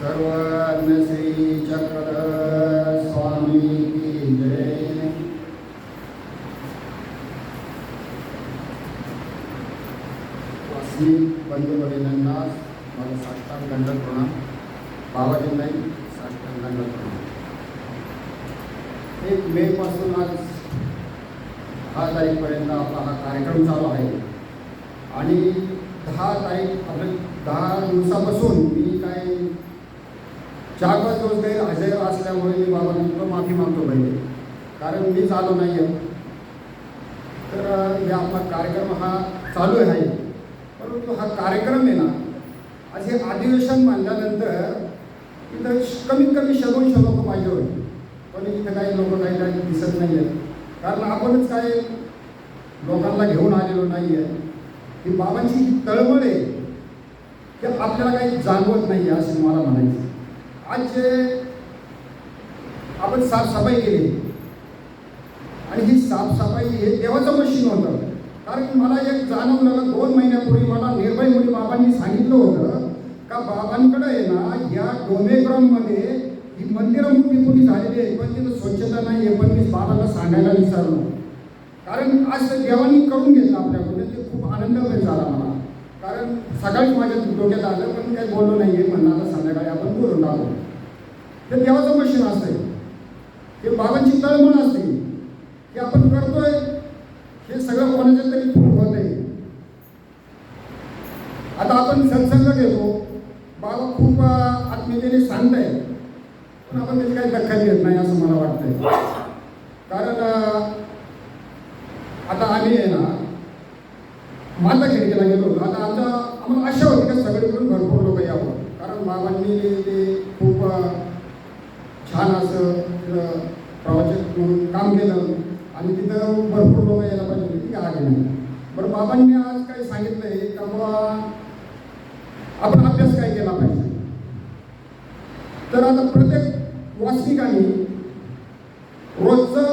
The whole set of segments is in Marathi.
सर्वज्ञ श्री चक्रधर स्वामी की जय वासनी बंधू भगिनींना माझा साष्टांग दंडक प्रणाम। बाबाजींनाही साष्टांग दंडक प्रणाम। एक मे पासून आज दहा तारीखपर्यंत आपला हा कार्यक्रम चालू आहे. आणि दहा तारीख आपल्या दहा दिवसापासून मी काय चार पाच दिवस काही हजेर असल्यामुळे मी बाबांना माफी मागतो पाहिजे कारण मीच आलो नाही आहे तर हे आपला कार्यक्रम हा चालू आहे. परंतु हा कार्यक्रम आहे ना आज हे अधिवेशन मानल्यानंतर इथं कमीत कमी शंभरशे लोक पाहिजे होते. पण इथं काही लोक काही काही दिसत नाही आहेत कारण आपणच काही लोकांना घेऊन आलेलो नाही आहे ही बाबांची जी तळमळ आहे की आपल्याला काही जाणवत नाही आहे असं मला म्हणायचं आज जे आपण साफसफाई केली. आणि ही साफसफाई हे देवाचं मशीन होतं. कारण मला एक जाणवलं दोन महिन्यापूर्वी मला निर्भय मुली बाबांनी सांगितलं होतं का बाबांकडे आहे ना या डोमेग्राममध्ये ही मंदिरं मोठी मोठी झालेली आहे पण तिथं स्वच्छता नाही आहे पण मी बाबाला सांगायला विसरलो. कारण आज ते देवानी करून घेतलं आपल्याकडे ते खूप आनंदमय झाला मला. कारण सकाळी माझ्या डोक्यात आलं पण काही बोललो नाही आहे म्हणलं आता संध्याकाळी आपण बोलून टाकू. ते देवाचं मशीन असते हे बाबांची तळमळ असते. की आपण करतोय हे सगळं कोणाच्या तरी खूप होत आहे आता आपण सत्संग घेतो. बाबा खूप आत्मीयतेने सांगताय. पण आपण त्याची काही दखल घेत नाही असं मला वाटतंय. कारण आता आम्ही आहे ना माता खिडकीला गेलो आता आमच्या आम्हाला आशा होती का सगळीकडून भरपूर लोक यावं. कारण बाबांनी ते खूप अं, छान असं तिथं प्रॉजेक्ट म्हणून काम केलं आणि तिथं भरपूर लोक यायला पाहिजे होते ती आले नाही. बरं बाबांनी आज काही सांगितलंय का बाबा आपण अभ्यास काय केला पाहिजे? तर आता प्रत्येक वाचनिकांनी रोजचं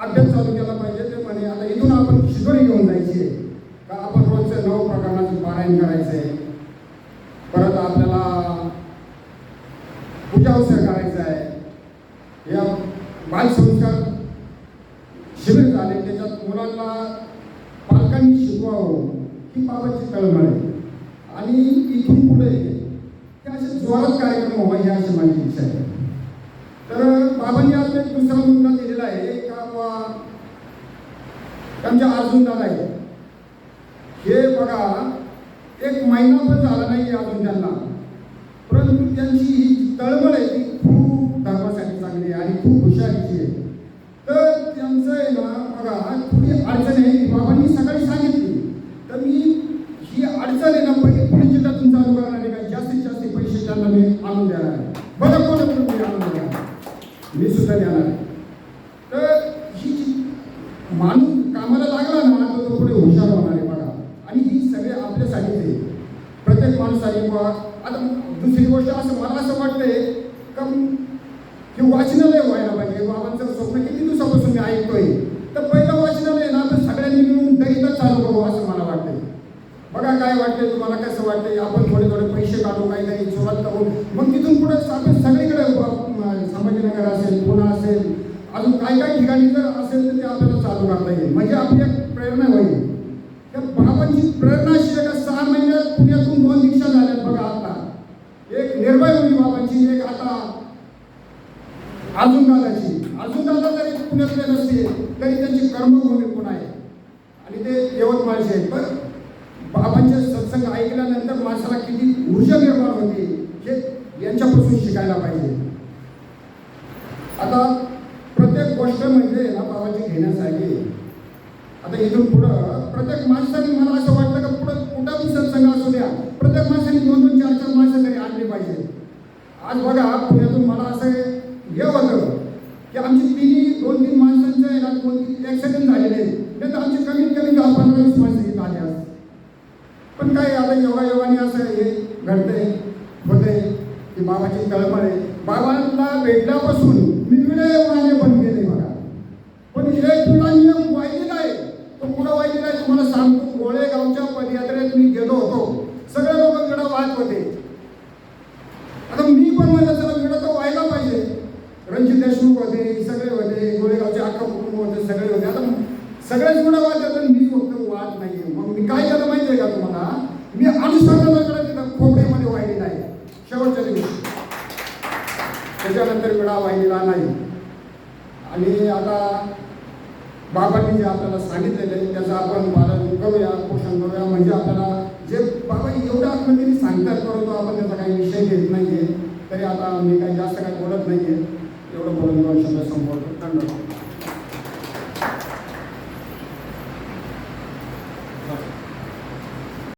अभ्यास चालू केला पाहिजे. ते म्हणे आता इथून आपण शिदोरी घेऊन जायची आहे. का आपण रोजचं नऊ प्रकरणाचं पारायण करायचं आहे? परत आपल्याला पूजा अवसर करायचा आहे. ही बाबाची तळमळ आहे आणि इथून पुढे ते असे जोरात कार्यक्रम व्हावा ही अशी माझी इच्छा आहे. तर बाबांनी आज एक दुसरा मुद्दा दिलेला आहे का बा आमच्या अर्जुन दादा आहे हे बघा एक महिना पण झाला नाही अजून त्यांना. परंतु त्यांची ही तळमळ देणार आहे मी सुद्धा देणार तर ही माणूस कामाला लागला ना तर तो पुढे हुशार होणार आहे बघा आणि ही सगळे आपल्यासाठीच आहे प्रत्येक माणसाने बुवा आता दुसरी गोष्ट असं मला असं वाटतंय का की वाचनालय व्हायला पाहिजे बाबांचं स्वप्न किती दिवसापासून मी ऐकतोय तर पहिलं वाचनालय ना तर सगळ्यांनी मिळून दरिद्र चालू करू असं मला वाटतंय बघा काय वाटतंय तुम्हाला कसं वाटतंय आपण थोडे थोडे पैसे काढू काहीतरी सुरुवात करू मग तिथून पुढे आपण सगळीकडे ब- संभाजीनगर असेल पुणे असेल काही काय काय ठिकाणी जर असेल तर ते आपल्याला चालू करता येईल. म्हणजे आपली एक प्रेरणा होईल. त्या बाबांची प्रेरणा अशी आहे का सहा महिन्यात पुण्यातून दोन दीक्षा झाल्यात बघा आता. एक निर्भय होती बाबांची एक आता अजून दादाची. अजून दादा जरी पुण्यातले नसते तरी त्यांची कर्मभूमी पुन्हा आहे. आणि ते यवतमाळचे आहेत. बरं बाबांचे सत्संग ऐकल्यानंतर माणसाला किती ऊर्जा निर्माण होते हे यांच्यापासून शिकायला पाहिजे. आता गोष्ट म्हणजे ना बाबाची घेण्यासाठी आता इथून पुढं प्रत्येक माणसाने मला असं वाटतं का पुढं कुठं मी सत्संग असू द्या. प्रत्येक माणसाने दोन दोन चार चार माणसं तरी आणली पाहिजे. आज बघा पुण्यातून मला असं हे होतं की आमची तिन्ही दोन तीन माणसांचं आहे ना दोन तीन ॲक्सिडेंट झालेले आहेत. नाही तर आमची कमीत कमी दहा पंधरा वीस माणसं इथं आले असतात पण काय आता योगायोगाने असं हे घडतंय होतंय की बाबाची तळमळ आहे. बाबांना भेटल्यापासून मी काय झालं माहिती आहे का तुम्हाला? मी अनुसंधानाकडे तिथं खोबडीमध्ये वाहिली नाही. शेवटच्या दिवशी. त्याच्यानंतर विडा वाहिलेला नाही. आणि आता बाबांनी जे आपल्याला सांगितलेलं आहे त्याचं आपण पालन करूया पोषण करूया. म्हणजे आपल्याला जे बाबा एवढा आत्मदिनी सांगतात परंतु आपण त्याचा काही विषय घेत नाही आहे तरी आता मी काही जास्त काही बोलत नाही आहे एवढं बोलून शब्द संपवतो. धन्यवाद.